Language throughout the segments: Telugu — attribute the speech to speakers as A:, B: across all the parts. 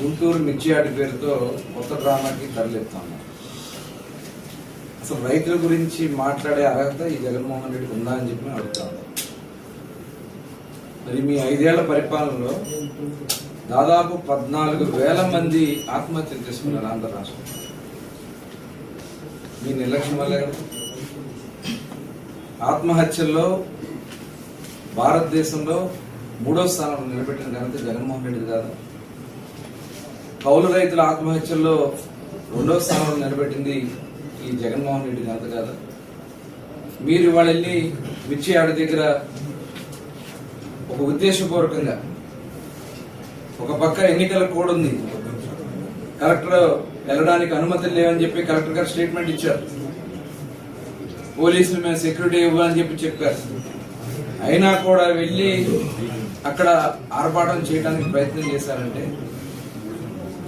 A: గుంటూరు మిర్చియాటి పేరుతో కొత్త డ్రామాకి తరలిస్తాము అసలు రైతుల గురించి మాట్లాడే అర్హత ఈ జగన్మోహన్ రెడ్డికి ఉందా అని చెప్పి నేను అడుగుతాను మరి మీ ఐదేళ్ళ పరిపాలనలో దాదాపు పద్నాలుగు వేల మంది ఆత్మహత్యలు చేసుకున్నారు ఆంధ్ర రాష్ట్రం. మీ నిర్లక్ష్యం వల్లే ఆత్మహత్యల్లో భారతదేశంలో మూడో స్థానంలో నిలబెట్టిన ఘనత జగన్మోహన్ రెడ్డి కాదు. కౌలు రైతుల ఆత్మహత్యల్లో రెండో స్థానంలో నిలబెట్టింది ఈ జగన్మోహన్ రెడ్డి ఘనత కాదు. మీరు ఇవాళ వెళ్ళి మిర్చి ఆడ దగ్గర ఒక ఉద్దేశపూర్వకంగా ఒక పక్క ఎన్నికల కోడ్ ఉంది. కలెక్టర్ వెళ్ళడానికి అనుమతులు లేవని చెప్పి కలెక్టర్ గారు స్టేట్మెంట్ ఇచ్చారు. పోలీసులు మేము సెక్యూరిటీ ఇవ్వాలని చెప్పి చెప్పారు. అయినా కూడా వెళ్ళి అక్కడ ఆర్భాటం చేయడానికి ప్రయత్నం చేశారంటే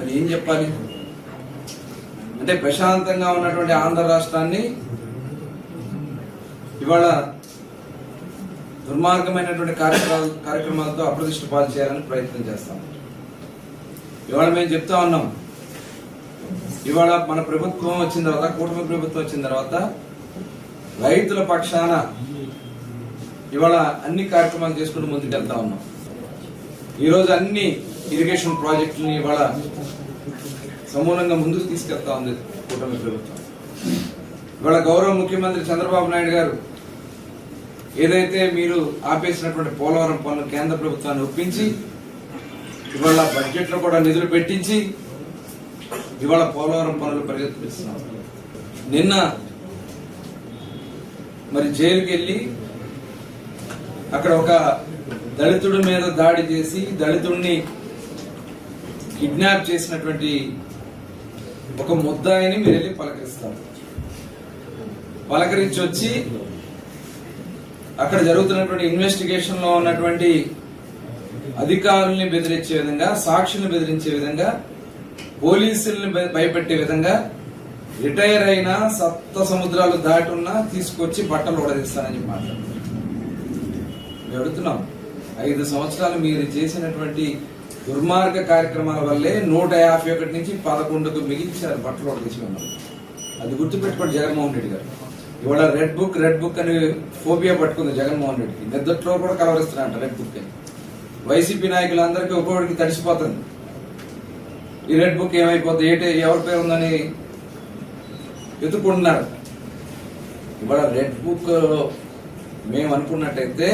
A: మరి ఏం చెప్పాలి? అంటే ప్రశాంతంగా ఉన్నటువంటి ఆంధ్ర రాష్ట్రాన్ని ఇవాళ దుర్మార్గమైనటువంటి కార్యక్రమాలు కార్యక్రమాలతో అప్రదిష్ట పాలు చేయాలని ప్రయత్నం చేస్తాం. ఇవాళ మేము చెప్తా ఉన్నాం. ఇవాళ మన ప్రభుత్వం వచ్చిన తర్వాత కూటమి ప్రభుత్వం వచ్చిన తర్వాత రైతుల పక్షాన ఇవాళ అన్ని కార్యక్రమాలు చేసుకుంటూ ముందుకు వెళ్తా ఉన్నాం. ఈరోజు అన్ని ఇరిగేషన్ ప్రాజెక్టుని ఇవాళ సమూలంగా ముందుకు తీసుకెళ్తా ఉంది కూటమి ప్రభుత్వం. ఇవాళ గౌరవ ముఖ్యమంత్రి చంద్రబాబు నాయుడు గారు ఏదైతే మీరు ఆపేసినటువంటి పోలవరం పనులు కేంద్ర ప్రభుత్వాన్ని ఒప్పించి ఇవాళ బడ్జెట్లో కూడా నిధులు పెట్టించి ఇవాళ పోలవరం పనులు పరిగెత్తిస్తున్నాం నిన్న మరి జైలుకి వెళ్ళి అక్కడ ఒక దళితుడి మీద దాడి చేసి దళితుడిని కిడ్నాప్ చేసినటువంటి ఒక ముద్దాయిని మీరు వెళ్ళి పలకరిస్తారు. పలకరించి వచ్చి అక్కడ జరుగుతున్నటువంటి ఇన్వెస్టిగేషన్లో ఉన్నటువంటి అధికారుల్ని బెదిరించే విధంగా సాక్షుల్ని బెదిరించే విధంగా పోలీసుల్ని భయపెట్టే విధంగా రిటైర్ అయిన సప్త సముద్రాలు దాటి ఉన్నా తీసుకొచ్చి బట్టలు ఉడదీస్తానని చెప్పి మాట్లాడుతున్నారు. అడుగుతున్నాం ఐదు సంవత్సరాలు మీరు చేసినటువంటి దుర్మార్గ కార్యక్రమాల వల్లే నూట యాభై ఒకటి నుంచి పదకొండుకు మిగిల్చారు బట్టలు ఉడదీసి ఉన్నారు అది గుర్తుపెట్టుకోండి జగన్మోహన్ రెడ్డి గారు. ఇవాళ రెడ్ బుక్ రెడ్ బుక్ అని ఫోబియా పట్టుకుంది జగన్మోహన్ రెడ్డికి. నిద్రలో కూడా కలవరిస్తున్నారంట రెడ్ బుక్ అని. వైసీపీ నాయకులందరికీ ఒక్కొక్కడికి తడిసిపోతుంది. ఈ రెడ్ బుక్ ఏమైపోతుంది ఏటే ఎవరి పేరు ఉందని ఎత్తుకుంటున్నారు. ఇవాళ రెడ్ బుక్ మేము అనుకున్నట్టయితే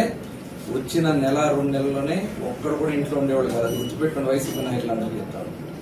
A: వచ్చిన నెల రెండు నెలల్లోనే ఒక్కడు కూడా ఇంట్లో ఉండేవాళ్ళు కాదు. అది గుర్తుపెట్టుకుని వైసీపీ నాయకులు అందరూ చెప్తారు